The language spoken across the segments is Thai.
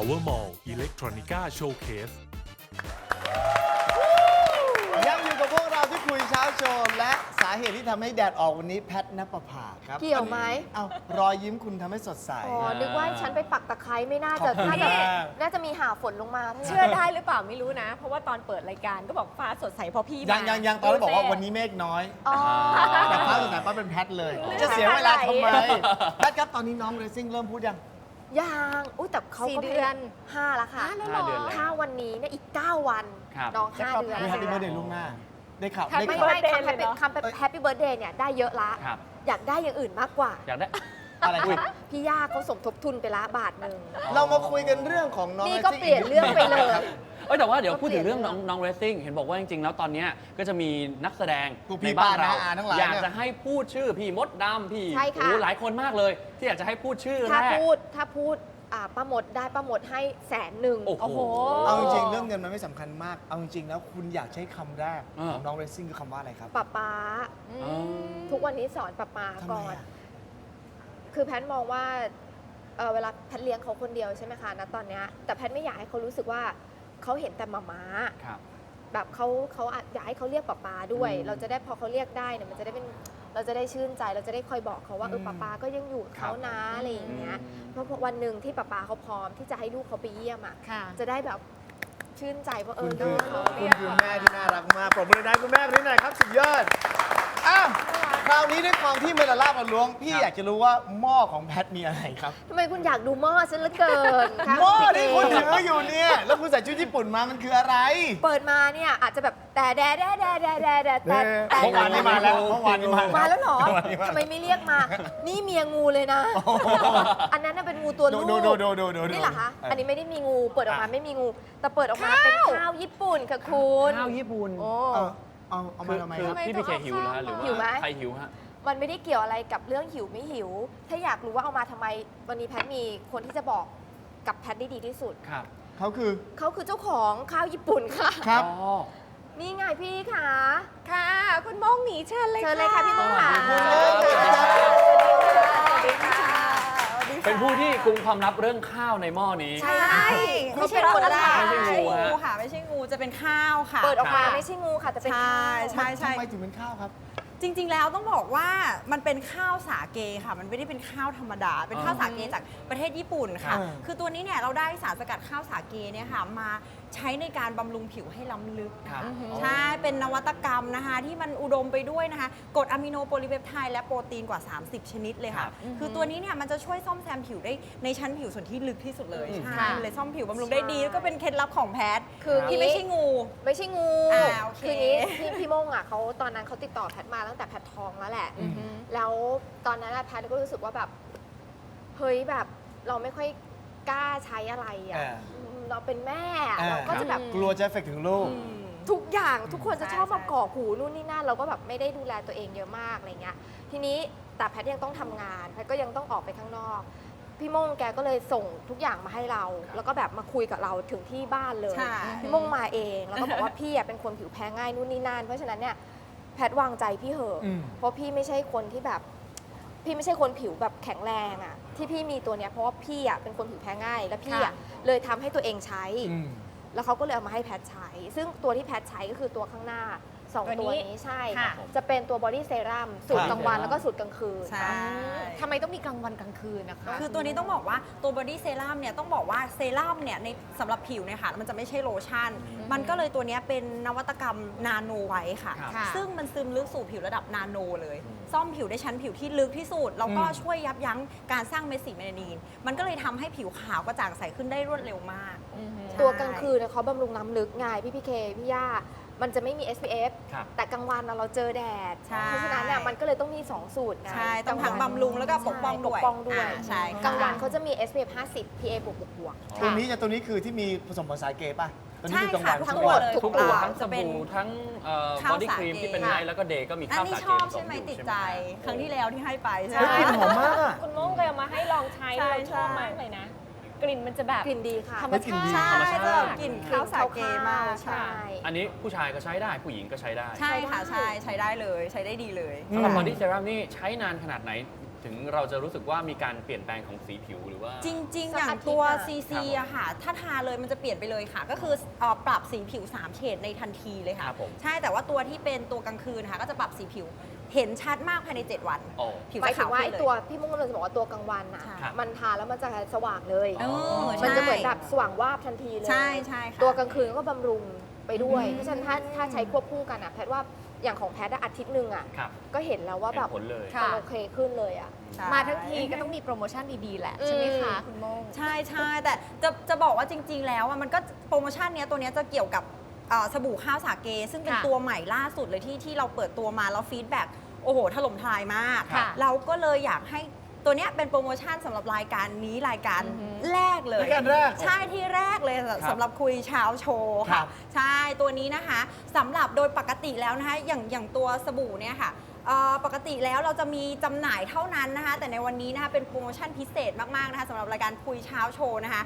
Power Mall Electronica Showcase ยังอยู่กับพวกเราที่คุยเช้าโชว์และสาเหตุที่ทำให้แดดออกวันนี้แพทนปภาครับเกี่ยวไหม เอารอยยิ้มคุณทำให้สดใส อ๋อ นึกว่าฉันไปปักตะไคร้ไม่น่าจะขอบคุณน่าจะมาก น่าจะมีหาฝนลงมาถ้าเชื่อได้หรือเปล่าไม่รู้นะ เพราะว่าตอนเปิดรายการก็บอกฟ้าสดใสเพราะพี่ยังมายังยังตอนแรกบอกว่าดูสิวันนี้เมฆน้อย อ๋อ แต่ฟ้าสดใสป้าเป็นแพทเลยเรื่องจะเสียเวลาทำไมอะไรแพทครับตอนนี้น้องเรซิ่งเริ่มพูดยัง ยังอุ้ยแต่เขาสี่ก็เดือน ห้าแล้วค่ะห้าแล้วห้าเดือนแล้ว ถ้าวันนี้เนี่ยอีก 9 วัน ครับน้องจะห้าครบเดือนมีแฮปปี้เบิร์ดเดแล้วย์ล่วงหน้า ได้ข่าว Happy ได้ไม่ข่าวไม่ birthday คำแฮปเลยปี้เนอะ คำเป็นแฮปปี้เบิร์ดเดย์เนี่ยได้เยอะละ ครับ อยากได้อย่างอื่นมากกว่า อยากได้ อะไรครับ พี่ย่าเขาสมทบทุนไปละบาทหนึ่ง เรามาคุยกันเรื่องของน้องนี่รซิ่งก็เปลี่ยนเรื่องไปเลย เอ้ยแต่ว่าเดี๋ยวก็พูดถึงเปลี่เรื่ยอนงน้องเรื่องน้องเรซซิ่งเห็นบอกว่าจริงๆ แล้วตอนเนี้ยก็จะมีนักแสดงพวกพี่ในบ้านป้าเราน้าอาทั้งหลายอยากเนี่ยจะให้พูดชื่อพี่มดดำพี่ใช่ค่ะ โอ้หลายคนมากเลย ที่อยากจะให้พูดชื่อถ้าแรก พูดถ้าพูดอ่าป้าหมดได้ป้าหมดให้แสนหนึ่ง โอ้โหโอ้โหเอาจริงๆเรื่องเงินมันไม่สำคัญมาก เอาจริงๆแล้วคุณอยากใช้คำแรกอ่า ของน้องเรซิ่งคือคำว่าอะไรครับป้าป๊าอ๋อทุกวันนี้สอนป้าป๊าทำไมก่อน อะ คือแพทย์มองว่าเอ่อเวลาแพทย์เลี้ยงเขาคนเดียวใช่ไหมคะณตอนเนี้ยแต่แพทย์ไม่อยากให้เขารู้สึกว่าเขาเห็นแต่มาม้าครับแบบเขาเขาอาจอยากให้เขาเรียกป้าป๊าด้วยอืมเราจะได้พอเขาเรียกได้เนี่ยมันจะได้เป็นเราจะได้ชื่นใจเราจะได้คอยบอกเขาว่าเออมป้าป๊าก็ยังอยู่กับเขาครับนะอะไรอย่างเงี้ยอืมเพราะวันหนึ่งที่ป้าป๊าเขาพร้อมที่จะให้ลูกเขาไปเยี่ยมอะค่ะจะได้แบบชื่นใจว่าเอคุอณลูคือกเขาคุณคือแม่ที่น่ารักมากปรบมือได้คุณแม่คนนี้หน่อยครับสุดยอดอ้าว คราวนี้ด้วยความที่เมลาล่ามาล้วง พี่อยากจะรู้ว่าหม้อของแพทมีอะไรครับ ทำไมคุณอยากดูหม้อฉันเหลือเกินคะหม้อพี่ที่เคุณถืออยู่เนี่ย แล้วคุณใส่ชุดญี่ปุ่นมา มันคืออะไร เปิดมาเนี่ยอาจจะแบบแต่แดดแดดแดดแดดแดดแดดแต่แต่เมื่อวานนี้มาแล้ว เมื่อวานนี้มามาแล้วเหรอเมื่อวานนี้มาทำไมไม่เรียกมา นี่เมียงูเลยนะ อันนั้นน่ะเป็นงูตัวดูลูกดูดูดูดูดูดูนี่เหรอคะเอออัอันนี้ไม่ได้มีงู เปิดออกมาอะไม่มีงู แต่เปิดออกมาเป็นข้าวญี่ปุ่นค่ะคุณ ข้าวญี่ปุ่น โอ้ เอาเอาเอาคืมาอทำไมคือครับ พี่พีเคหิวแล้วฮะหรือหิวไหมว่าใครหิวฮะ มันไม่ได้เกี่ยวอะไรกับเรื่องหิวไม่หิว ถ้าอยากรู้ว่าเอามาทำไม วันนี้แพทมีคนที่จะบอกกับแพทได้ดีที่สุด ครับเขาคือ เขาคือเจ้าของข้าวญี่ปุ่นค่ะ ครับ อ๋อ นี่ไงพี่ค่ะ ค่ะ คุณโมองหนีเชิญเลยเชิญเลยค่ะพี่โมงค่ะ สวัสดีครับ สวัสดีค่ะสวัสดีค่ะ เป็นผู้ที่กุมความลับเรื่องข้าวในหม้อนี้ ใช่ใช่ไม่ใช่คนละไม่ใช่งูฮะ ค่ะ ไม่ใช่งูจะเป็นข้าวค่ะเปิดออกมาค่ะไม่ใช่งูค่ะแต่เป็นใช่ข้าวใช่ใช่ทำไมถึงเป็นข้าวครับ จริง ๆ แล้วต้องบอกว่ามันเป็นข้าวสาเกค่ะ มันไม่ได้เป็นข้าวธรรมดา เป็นข้าวสาเกจากประเทศญี่ปุ่นค่ะ อ่า คือตัวนี้เนี่ยเราได้สารสกัดข้าวสาเกเนี่ยค่ะมา ใช้ในการบำรุงผิวให้ล้ำลึก ครับใช่ เป็นนวัตกรรมนะคะ ที่มันอุดมไปด้วยนะคะกรดอะมิโนโพลีเปปไทด์และโปรตีนกว่า 30 ชนิดเลยครัค่ะบคือตัวนี้เนี่ยมันจะช่วยซ่อมแซมผิวได้ในชั้นผิวส่วนที่ลึกที่สุดเลยอืม ใช่มันเลยซ่อมผิวบำรุงได้ดี แล้วก็เป็นเคล็ดลับของแพทย์คือที่ไม่ใช่งู ไม่ใช่งูอ่าโอเค คืออย่างนี้พี่พี่โมงอะเขาตอนนั้นเขาติดต่อแพทมาตั้งแต่แพทท้องแล้วแหละ อืมแล้วตอนนั้นอะแพทก็รู้สึกว่าแบบ เฮ้ยแบบเราไม่ค่อยกล้าใช้อะไรอะอ่า อืม เราเป็นแม่อะอ่า เราก็จะแบบกลัวจะเอฟเฟกต์ถึงลูก ทุกอย่างทุกคนจะใช่ชอบมาใช่ ก่อหูนู่นนี่นั่นเราก็แบบไม่ได้ดูแลตัวเองเยอะมากอะไรเงี้ยทีนี้แต่แพทยังต้องทำงานแพทก็ยังต้องออกไปข้างนอก พี่โมงแกก็เลยส่งทุกอย่างมาให้เรา แล้วก็แบบมาคุยกับเราถึงที่บ้านเลย ใช่ พี่โมงมาเองแล้วก็บอกว่าพี่อะเป็นคนผิวแพ้ง่ายนู่นนี่นั่นเพราะฉะนั้นเนี่ยแพทวางใจพี่เหอะอืม เพราะพี่ไม่ใช่คนที่แบบ พี่ไม่ใช่คนผิวแบบแข็งแรงอะ ที่พี่มีตัวเนี้ยเพราะว่าพี่อะเป็นคนผิวแพ้ง่าย แล้วพี่อะเลยทำให้ตัวเองใช้ อืม แล้วเขาก็เลยเอามาให้แพทใช้ ซึ่งตัวที่แพทใช้ก็คือตัวข้างหน้า สองตัวตัวนี้นี้ใช่ค่ะ จะเป็นตัวบอดี้เซรั่มสูตรครับกลางวันแล้วก็สูตรกลางคืนใช่ ทำไมต้องมีกลางวันกลางคืนนะคะ คือตัวนี้ต้องบอกว่าตัวบอดี้เซรั่มเนี่ยต้องบอกว่าเซรั่มเนี่ยในสำหรับผิวเนี่ยค่ะมันจะไม่ใช่โลชั่น มันก็เลยตัวเนี้ยเป็นนวัตกรรมนาโนไว้ค่ะ ครับค่ะซึ่งมันซึมลึกสู่ผิวระดับนาโนเลย ซ่อมผิวได้ชั้นผิวที่ลึกที่สุด แล้วก็อืม ช่วยยับยั้งการสร้างเม็ดสีเมลานีน มันก็เลยทำให้ผิวขาวกระจ่างใสขึ้นได้รวดเร็วมากตัวกลางคืนเนี่ยเขาบำรุงน้ำลึกไงพี่พีเคพี่ย่า มันจะไม่มี SPF ครับ แต่กลางวันน่ะเราเจอแดด ใช่ เพราะฉะนั้นเนี่ยมันก็เลยต้องมี 2 สูตรไงใช่ต้องทั้งบำรุงแล้วก็ปกป้องใช่ด้วยปกป้องด้วยอ่าใช่ค่ะ กลางวันเขาจะมี SPF 50 PA บวกบวกบวก ตัวนี้จะตัวนี้คือที่มีผสมผสานเกย์ป่ะตัวนี้คือกลางวันใช่ค่ะ ทั้ใช่งไหหมมดเลยทุกของตัวเราทั้งสจะเป็นบู่ทั้งบข้าอวดี้สาครีมเกที่เป็นไนท์แล้วก็เดย์ก็มีอัข้านวนี้สาเกชอบผสใช่ไหมยู่ติดช่ใจไครั้งที่แล้วที่ให้ไปใช่เฮ้ยไหมกลิ่นหอมมากอะ คุณโมงเคยเอามาให้ลองใช้ใช่เราชอบใช่ มากเลยนะ กลิ่นมันจะแบบ กลิ่นดีค่ะธรรมเฮ้ยกลิ่นชาดีติใช่จะแบบกลิ่นข้าวสาเกมากใช่ อันนี้ผู้ชายก็ใช้ได้ผู้หญิงก็ใช้ได้ใช่ค่ะใช่ใช้ได้เลยใช้ได้ดีเลย สำหรับบอดี้เซรั่มนี่ใช้นานขนาดไหน ถึงเราจะรู้สึกว่ามีการเปลี่ยนแปลงของสีผิวหรือว่า จริง ๆ สักอย่างอาทิตย์ตัว อะ CC ครับผมอะค่ะ ถ้าทาเลยมันจะเปลี่ยนไปเลยค่ะ ก็คือเอ่อปรับสีผิว 3 เฉดในทันทีเลยค่ะ ครับผมใช่แต่ว่าตัวที่เป็นตัวกลางคืนค่ะ ก็จะปรับสีผิว เห็นชัดมากภายใน 7 วัน โอ้ ผิวหมายจะถึขางวว่าขึ้ไอ้นเลยตัวพี่มุ่งกำลังจะบอกว่าตัวกลางวันอะครับมันทาแล้วมันจะสว่างเลย เออมันใช่จะเหมือนแบบสว่างวาบทันทีเลย ใช่ใช่ค่ะ ตัวกลางคืนก็บำรุงไปด้วย อืม เพราะฉะนั้นถ้าถ้าใช้ควบคู่กันอะแพทย์ว่าอย่างของแพทย์อะอาทิตย์หนึ่งอะครับก็เห็นแล้วว่าแบบเห็นผลเลยมันโอเคขึ้นเลยอะ ใช่ มาทั้งทีก็ต้องมีโปรโมชั่นดีๆแหละ ใช่ไหมคะอืมคุณโมง ใช่ใช่แต่จะจะบอกว่าจริง ๆ แล้วอะมันก็โปรโมชั่นเนี้ยตัวเนี้ยจะเกี่ยวกับ เอ่อสบู่ข้าวสาเก ซึ่งเป็นค่ะตัวใหม่ล่าสุดเลยที่ที่เราเปิดตัวมาแล้วฟีดแบ็กโอ้โห ถล่มทลายมาก ค่ะเราก็เลยอยากให้ตัวเนี้ยเป็นโปรโมชั่นสำหรับรายการนี้รายการอือฮึแรกเลย รายการแรก ใช่ที่แรกเลยครับสำหรับคุยเช้าโชว์ครัค่ะ บ ใช่ตัวนี้นะคะสำหรับโดยปกติแล้วนะคะอย่างอย่างตัวสบู่เนี่ยค่ะเอ่อปกติแล้วเราจะมีจำหน่ายเท่านั้นนะคะ แต่ในวันนี้นะคะเป็นโปรโมชั่นพิเศษมากๆนะคะสำหรับรายการคุยเช้าโชว์นะคะ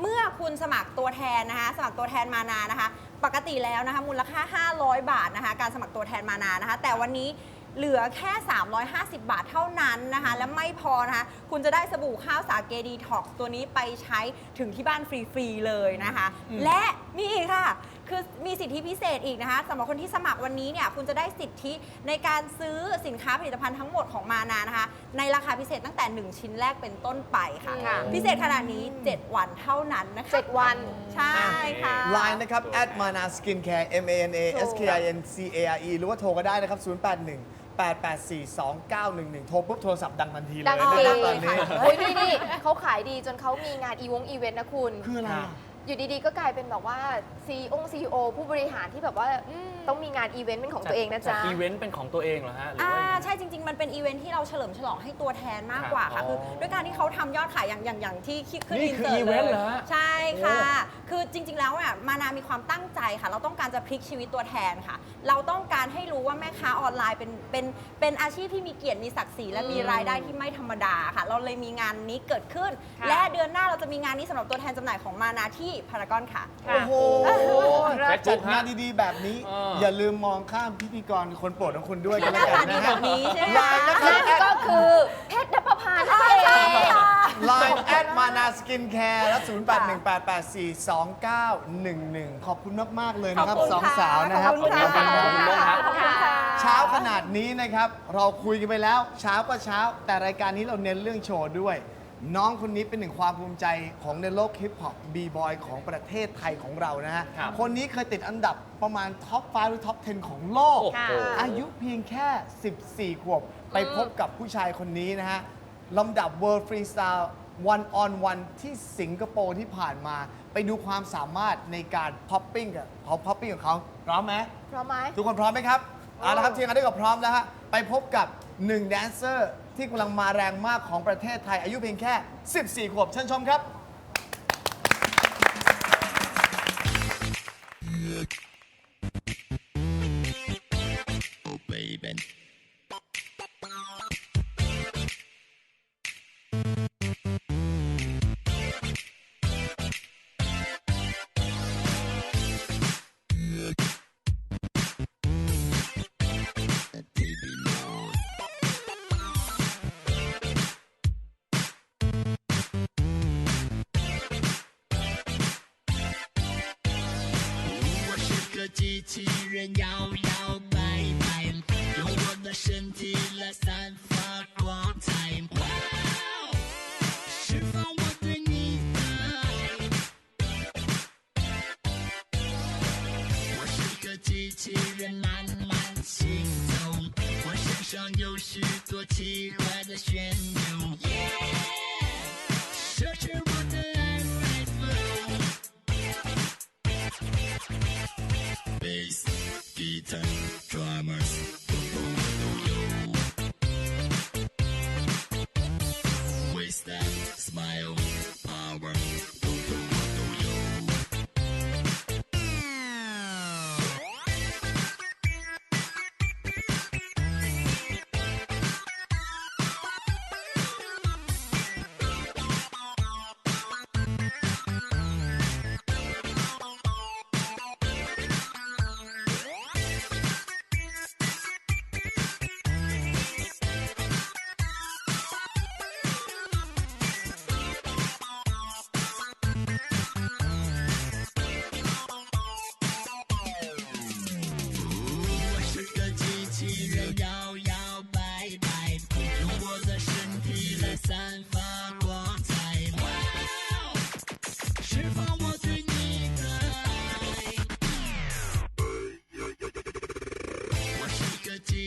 เมื่อคุณสมัครตัวแทนนะคะ สมัครตัวแทนมานานะคะ ปกติแล้วนะคะมูลค่า 500 บาทนะคะการสมัครตัวแทนมานานะคะ แต่วันนี้เหลือแค่ 350 บาทเท่านั้นนะคะ และไม่พอนะคะ คุณจะได้สบู่ข้าวสาเกดีท็อกตัวนี้ไปใช้ถึงที่บ้านฟรี ๆ เลยนะคะ และมีอีกค่ะ คือมีสิทธิพิเศษอีกนะคะสำหรับคนที่สมัครวันนี้เนี่ยคุณจะได้สิทธิในการซื้อสินค้าผลิตภัณฑ์ทั้งหมดของมานานะคะ ในราคาพิเศษตั้งแต่ 1 ชิ้นแรกเป็นต้นไปค่ะ ค่ะ พิเศษขนาดนี้ 7 วันเท่านั้นนะคะเจ็ดวัน ใช่ค่ะ ไลน์นะครับ at mana skincare m a n a s k i n c a r e หรือว่าโทรก็ได้นะครับ 081 884 2911 โทรปุ๊บโทรศัพท์ดังทันทีเลยดังนะเกครับตอนนี้โอ้ยนี่นี่เขาขายดีจนเขามีงานอีวงอีเวนต์นะคุณ คืออะไรอะ อยู่ดีๆ ก็กลายเป็นแบบว่าซีองซีโอผู้บริหารที่แบบว่าต้องมีงานอีเวนต์เป็นของตัวเองนะจ๊ะ อีเวนต์เป็นของตัวเองเหรอฮะหรืออ่าว่ายังไงใช่จริง ๆ มันเป็นอีเวนท์ที่เราเฉลิมฉลองให้ตัวแทนมากกว่าครัค่ะบคืออ๋อด้วยการที่เขาทำยอดขายอย่างอย่างอย่างที่ขึ้นนี่อินคือเสิร์ตอีเวนต์เลยเหรอฮะใช่ค่ะโอ้คือจริง ๆ แล้วอะมานามีความตั้งใจค่ะ เราต้องการจะพลิกชีวิตตัวแทนค่ะ เราต้องการให้รู้ว่าแม่ค้าออนไลน์เป็นเป็นเป็นอาชีพที่มีเกียรติมีศักดิ์ศรีและมีรายได้ที่ไม่ธรรมดาค่ะ เราเลยมีงานนี้เกิดขึ้น ค่ะ และเดือนหน้าเราจะมีงานนี้สำหรับตัวแทนจำหน่ายของมานาที่พารากอนค่ะโอ้โห Facebook จัดงานฮะดีๆ แบบนี้ เออออ ย่าลืมมองข้ามพิธีกรคนโปรดของคุณด้วยกันหแล้น้าวกันตาดีนะแบฮะ บนี้ใช่ไหมไลคะน์นะครับนั่นก็คือเพชรนภพานั่นเองไลน์แอดมานาสกินแคร์และ 0818842911 ขอบคุณมาก ๆ เลยนะครับขอบคุณสองค่ะสาวนะครับขอบคุณค่ะ ขอบคุณครับ ขอบคุณค่ะ เช้าขนาดนี้นะครับ เราคุยกันไปแล้ว เช้าก็เช้า แต่รายการนี้เราเน้นเรื่องโชว์ด้วย น้องคนนี้เป็นหนึ่งความภูมิใจของในโลกฮิปฮอปบีบอยของประเทศไทยของเรานะฮะครับ คนนี้เคยติดอันดับประมาณท็อป5หรือท็อป 10 ของโลก โอ้โห อายุเพียงแค่ 14 ขวบ ไปพบกับผู้ชายคนนี้นะฮะ ลำดับ World Freestyle One on One ที่สิงคโปร์ที่ผ่านมา ไปดูความสามารถในการพ็อปปิ้งกับเขาพ็อปปิ้งของเขาพร้อมไหม พร้อมไหม ทุกคนพร้อมไหมครับ เอาละครับทีมงานได้ก็พร้อมแล้วฮะ ไปพบกับหนึ่งแดนเซอร์ ที่กำลังมาแรงมากของประเทศไทยอายุเพียงแค่ 14 ขวบเชิญชมครับ我摇摇摆摆，用我的身体来散发。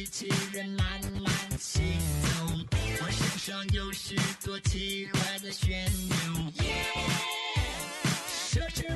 机器人慢慢行走，我身上有许多奇怪的旋钮。设置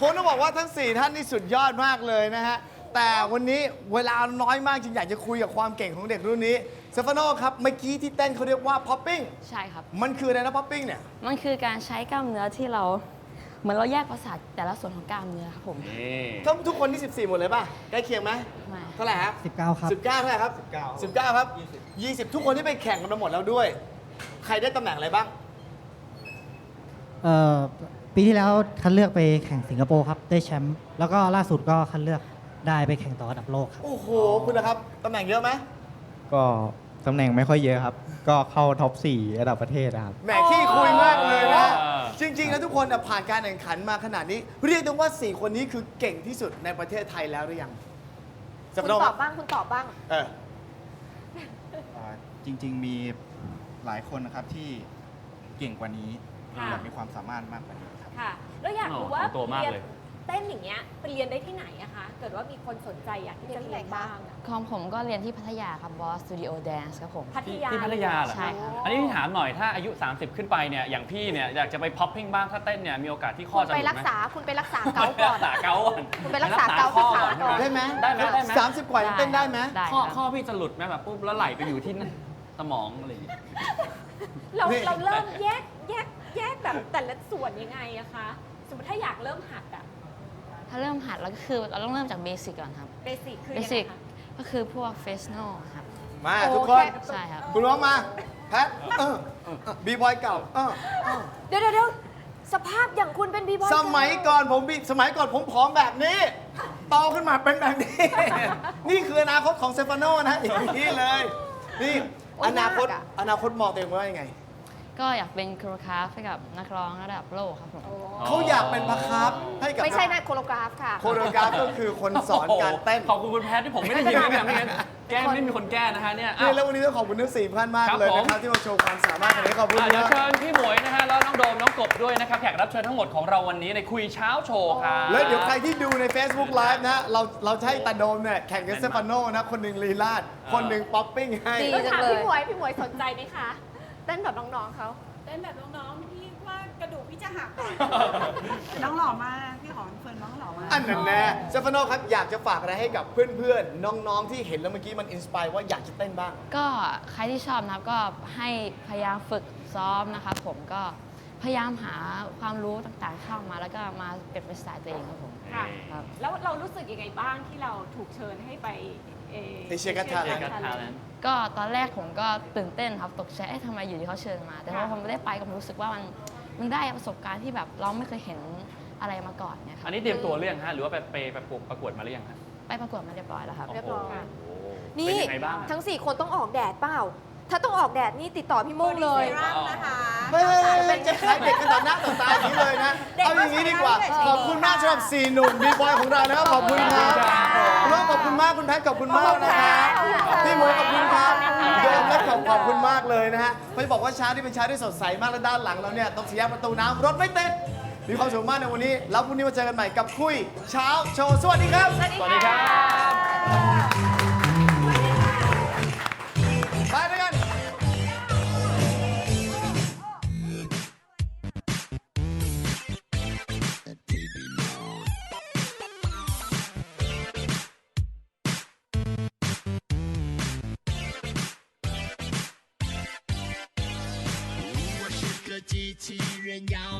ผมต้องบอกว่าทั้ง 4 ท่านนี่สุดยอดมากเลยนะฮะ แต่วันนี้เวลาน้อยมากจริงอยากจะคุยกับความเก่งของเด็กรุ่นนี้เซฟานโนครับเมื่อกี้ที่เต้นเขาเรียกว่าพ็อปปิ้งใช่ครับ มันคืออะไรนะพ็อปปิ้งเนี่ย มันคือการใช้กล้ามเนื้อที่เรา เหมือนเราแยกประสาทแต่ละส่วนของกล้ามเนื้อครับผมนี่ทั้งทุกคนที่ 14 หมดเลยป่ะใกล้เคียงไหมไม่ เท่าไหร่ครับ19ครับ 19 เท่าไหร่ครับ 19 19 ครับ 20 ทุกคนที่ไปแข่งกันมาหมดแล้วด้วย ใครได้ตำแหน่งอะไรบ้าง เอ่อ ปีที่แล้วคัดเลือกไปแข่งสิงคโปร์ครับได้แชมป์แล้วก็ล่าสุดก็คัดเลือกได้ไปแข่งต่อระดับโลกครับ โอ้โห คุณนะครับตำแหน่งเยอะไหมก็ตำแหน่งไม่ค่อยเยอะครับ ก็เข้าท็อป 4 ระดับประเทศนะครับ แหมขี้คุยมากเลยนะเออจริง ๆ แล้วทุกคนน่ะผ่านการแข่งขันมาขนาดนี้ เรียกได้ว่า 4 คนนี้คือเก่งที่สุดในประเทศไทยแล้วหรือยังจะคุณเป็นตว่าอบบ้างคุณตอบบ้าง เออจริง ๆ มีหลายคนนะครับที่เก่งกว่านี้ค่ะแบบมีความสามารถมากกว่านี้ ครับค่ะ แล้วอยากรู้ว่าอ๋อตัวมากเรียนเลยเต้นอย่างเงี้ยไปเรียนได้ที่ไหนอะคะ เกิดว่ามีคนสนใจอยากที่จะเรียนบ้างอะของผมก็เรียนที่พัทยาครับบอสสตูดิโอแดนซ์ครับผม พัทที่ยาที่พัทยาเหรอ ใช่ครับ อันนี้พี่ถามหน่อยถ้าอายุ 30 ขึ้นไปเนี่ยอย่างพี่เนี่ยอยากจะไปพ็อปปิ้งบ้างถ้าเต้นเนี่ยมีโอกาสที่ข้คุอณจะหไปลุดรักไหมษาคุณไปรักษาเกาต์ไปก่รัอนกษาเกาต์ก่อนคุณไปรักษาเกาต์ข้อที่ขาก่อน ได้ไหมได้ไหมได้ไหมสามสิบกว่ายังเต้นได้ไหม ได้ข้อครับ ข้อพี่จะหลุดไหมแบบปุ๊บแล้วไหลไปอยู่ที่สมองอะไรอย่างเงี้ย เรานี่ เราเริ่มแยกแยก แยกแบบแต่ละส่วนยังไงอะคะสมมติถ้าอยากเริ่มหัดอะถ้าเริ่มหัดแล้วก็คือเราต้องเริ่มจากเบสิกก่อนครับ เบสิกคือเบยังไงสิกคะ ก็คือพวกเฟสโนครับ มาโอทุกคนเคใช่ครับ คุณร้องมา แพทเออบีบอยเก่าเออเออเดี๋ยวเดี๋ยวเดี๋ยวสภาพอย่างคุณเป็นบีบอยสมัยก่อนผมบีสมัยก่อนผมผอมแบบนี้โตขึ้นมาเป็นแบบนี้ นี่คืออนาคตของเซฟานโนนะอย่างนี้เลย นี่อนาคตอนาคตมองตัวเองว่ายังไง ก็อยากเป็นโคโรกราฟให้กับนักร้องระดับโลกครับผม เขาอยากเป็นพะครับให้กับไม่ใช่นะโคโรกราฟค่ะ โคโรกราฟก็คือคนสอนการเต้นขอบคุณคุณแพทย์ที่ผมไม่ได้ยินนะเนี่ยไม่งั้นแก้ไม่มีคนแก้นะฮะเนี่ยนี่อ้าวแล้ววันนี้ต้องขอบคุณทั้งสี่ท่านมากครับเลยผม นะครับที่มาโชว์ความสามารถกันนี้ขอบคุณอะเดี๋ยวนะเชิญพี่หมวยนะฮะแล้วน้องโดมน้องกบด้วยนะครับแขกรับเชิญทั้งหมดของเราวันนี้ในคุยเช้าโชว์ครับ แล้วเดี๋ยวใครที่ดูใน Facebook Live นะ เราเราจะใช้ตาโดมเนี่ยแข่งกับเซฟานโนนะ คนหนึ่งลีลาด คนหนึ่งป๊อปปิ้งให้ ดีต้องจังถามเลย พี่หมวยพี่หมวยสนใจไหมคะ เต้นแบบน้องๆเขาเต้นแบบน้องๆพี่ว่ากระดูกพี่จะหักก่อน น้องหล่อมากพี่หอมเฟิร์นน้องหล่อมาก อันนั้นแน่เซฟานโนครับ อยากจะฝากอะไรให้กับเพื่อนๆ น้องๆ ที่เห็นแล้วเมื่อกี้มันอินสปายว่าอยากจะเต้นบ้าง ก็ใครที่ชอบนะครับก็ให้พยายามฝึกซ้อมนะครับผมก็พยายามหาความรู้ต่างๆเข้ามาแล้วก็มาเป็นเป็นสไตล์ตัวเองครับผมค่ะ ครับ แล้วเรารู้สึกยังไงบ้างที่เราถูกเชิญให้ไป เอ Asia Got Talent เอกทาเลนก็ตอนแรกผมก็ตื่นเต้นครับตกใจเอ๊ะทำไมอยู่ดีเขาเชิญมา แต่พอค่ะผมได้ไปก็ผมรู้สึกว่ามันมันได้ประสบการณ์ที่แบบเราไม่เคยเห็นอะไรมาก่อนเนี่ยคอัรับนนี้เตรียมตัวเรื่องฮะ หรือว่าไปไปไปประกวดมาหรือยังฮะไปประกวดมาเรียบร้อยแล้วครับ เรียบร้อย โโหนี่เป็นยังไงบ้างอะทั้ง 4 คนต้องออกแดดเปล่า ถ้าต้องออกแดดนี่ติดต่อพี่โม่งเลยรักนะคะเฮ้ยจะขายเด็กกันต่อหน้าต่อตาอย่างนี้เลยนะ เด็กเอาอย่างนี้ดีกว่าก็ใช้ได้ขอบคุณมากสำหรับสี่หนุ่มบีบอยของเรานะครับ ขอบคุณครับคุณน้องขอบคุณมากคุณแพทขอบคุณมากนะครับขอบคุณค่ะพี่หมวยขอบคุณครับขอบคุณค่ะโยมและขอบขอบคุณมากเลยนะฮะเขาจะบอกว่าเช้าที่เป็นเช้าที่สดใสมากและด้านหลังเราเนี่ยตรงสี่แยกประตูน้ำรถไม่ติดมีความสุขมากในวันนี้แล้วพรุ่งนี้มาเจอกันใหม่กับคุยเช้าโชว์สวัสดีครับ สวัสดีครับ y'all.